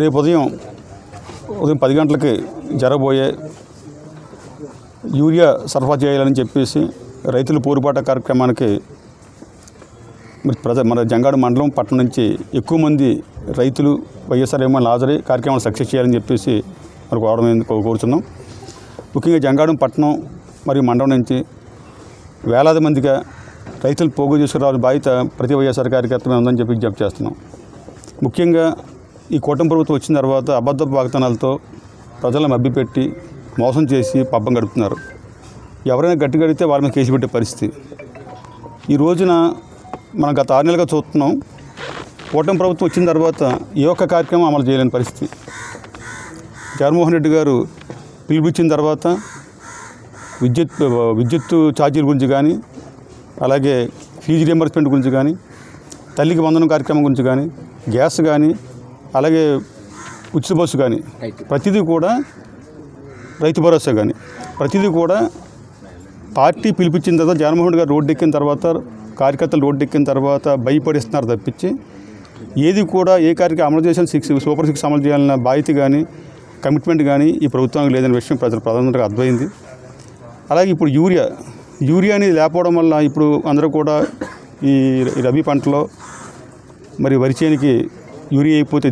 రేపు ఉదయం ఉదయం పది గంటలకి జరగబోయే యూరియా సరఫరా చేయాలని చెప్పేసి రైతుల పోరుబాట కార్యక్రమానికి మరి ప్రజ మన జంగాడు మండలం పట్టణం నుంచి ఎక్కువ మంది రైతులు వైఎస్ఆర్ ఏమో హాజరై కార్యక్రమాన్ని సక్సెస్ చేయాలని చెప్పేసి మరి కోరడం కోరుతున్నాం ముఖ్యంగా జంగాడం పట్టణం మరియు మండలం నుంచి వేలాది మందిగా రైతులు పోగు చేసుకురావాలని బాధ్యత ప్రతి వైఎస్ఆర్ కార్యకర్త ఉందని చెప్పి జప్ చేస్తున్నాం. ముఖ్యంగా ఈ కూటమి ప్రభుత్వం వచ్చిన తర్వాత అబద్ధ వాగ్దానాలతో ప్రజలను మబ్బిపెట్టి మోసం చేసి పబ్బం గడుపుతున్నారు. ఎవరైనా గట్టి గడితే వారి మీద కేసు పెట్టే పరిస్థితి. ఈ రోజున మనం గత ఆరు నెలలుగా చూస్తున్నాం. కూటమి ప్రభుత్వం వచ్చిన తర్వాత ఏ ఒక్క కార్యక్రమం అమలు చేయలేని పరిస్థితి. జగన్మోహన్ రెడ్డి గారు పిలిపించిన తర్వాత విద్యుత్ విద్యుత్ ఛార్జీల గురించి కానీ అలాగే ఫీజు రియంబర్స్మెంట్ గురించి కానీ తల్లికి వందనం కార్యక్రమం గురించి కానీ గ్యాస్ కానీ అలాగే ఉచిత బస్సు కానీ ప్రతిదీ కూడా రైతు భరోసా కానీ ప్రతిదీ కూడా పార్టీ పిలిపించిన తర్వాత జగన్మోహన్ గారు రోడ్డు ఎక్కిన తర్వాత కార్యకర్తలు రోడ్డు ఎక్కిన తర్వాత భయపడిస్తున్నారు తప్పించి ఏది కూడా ఏ కార్యక్రమం అమలు చేసిన సిక్స్ సూపర్ సిక్స్ అమలు చేయాలన్న బాధ్యత కానీ కమిట్మెంట్ కానీ ఈ ప్రభుత్వానికి లేదనే విషయం ప్రజలు ప్రధానంగా అర్థమైంది. అలాగే ఇప్పుడు యూరియా యూరియా అనేది లేకపోవడం వల్ల ఇప్పుడు అందరూ కూడా ఈ రబీ పంటలో మరి వరి చేనికి యూరియా అయిపోతే